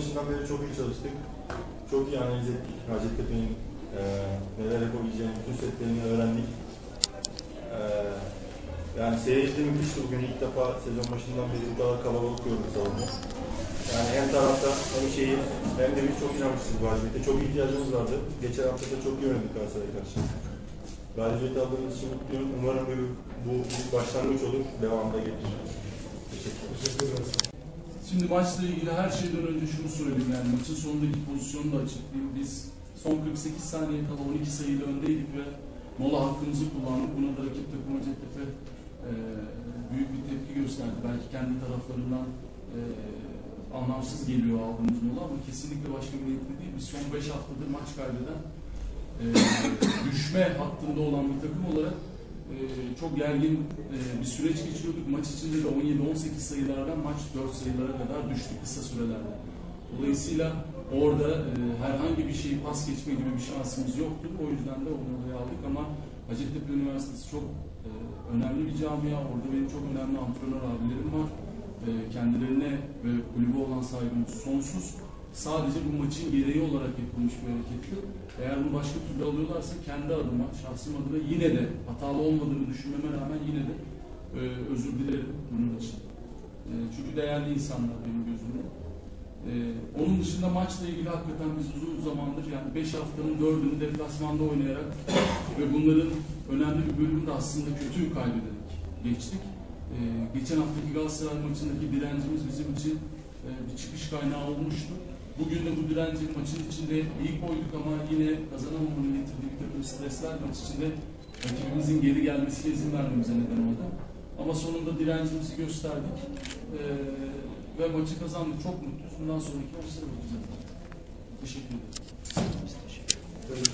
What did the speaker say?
başından beri çok iyi çalıştık. Çok iyi analiz ettik. Hacettepe'nin e, neler yapabileceğini, bütün setlerini öğrendik. E, yani seyirci müthişti bugün ilk defa sezon başından beri bu kadar kalabalık gördük salonu. Yani hem tarafta hem şeyi hem de biz çok inanmışız bu galibiyete. Çok ihtiyacımız vardı. Geçen hafta da çok iyi oynadık Galatasaray'a karşı. Galibiyeti aldığımız için mutluyum. Umarım bu, bu bir başlangıç olur. Devamında gelir. Teşekkür ederim. Şimdi maçla ilgili her şeyden önce şunu söyleyeyim yani maçın sonundaki pozisyonu da açıklayayım. Biz son 48 saniye kala 12 sayıyla öndeydik ve mola hakkımızı kullandık. Buna da rakip takım Hacettepe e, büyük bir tepki gösterdi. Belki kendi taraflarından e, anlamsız geliyor aldığımız mola ama kesinlikle başka bir niyetli değil. Biz son 5 haftadır maç kaybeden e, düşme hattında olan bir takım olarak çok gergin e, bir süreç geçiriyorduk. Maç içinde de 17-18 sayılardan maç 4 sayılara kadar düştü kısa sürelerde. Dolayısıyla orada e, herhangi bir şeyi pas geçme gibi bir şansımız yoktu. O yüzden de onu oraya aldık ama Hacettepe Üniversitesi çok e, önemli bir camia. Orada benim çok önemli antrenör abilerim var. Kendilerine ve kulübe olan saygımız sonsuz. Sadece bu maçın gereği olarak yapılmış bir hareketti. Eğer bunu başka türlü alıyorlarsa kendi adıma, şahsım adına yine de hatalı olmadığını düşünmeme rağmen yine de e, özür dilerim bunun için. E, çünkü değerli insanlar benim gözümde. E, onun dışında maçla ilgili hakikaten biz uzun zamandır yani 5 haftanın 4'ünü deplasmanda oynayarak ve bunların önemli bir bölümünü de aslında kötü kaybederek geçtik. E, geçen haftaki Galatasaray maçındaki direncimiz bizim için e, bir çıkış kaynağı olmuştu. Bugün de bu direnci maçın içinde iyi koyduk ama yine kazanamamanın getirdiği bir stresler maç içinde rakibimizin geri gelmesine izin vermemize neden oldu. Ama sonunda direncimizi gösterdik ee, ve maçı kazandık. Çok mutluyuz. Bundan sonraki maçlara bakacağız. Teşekkür ederim.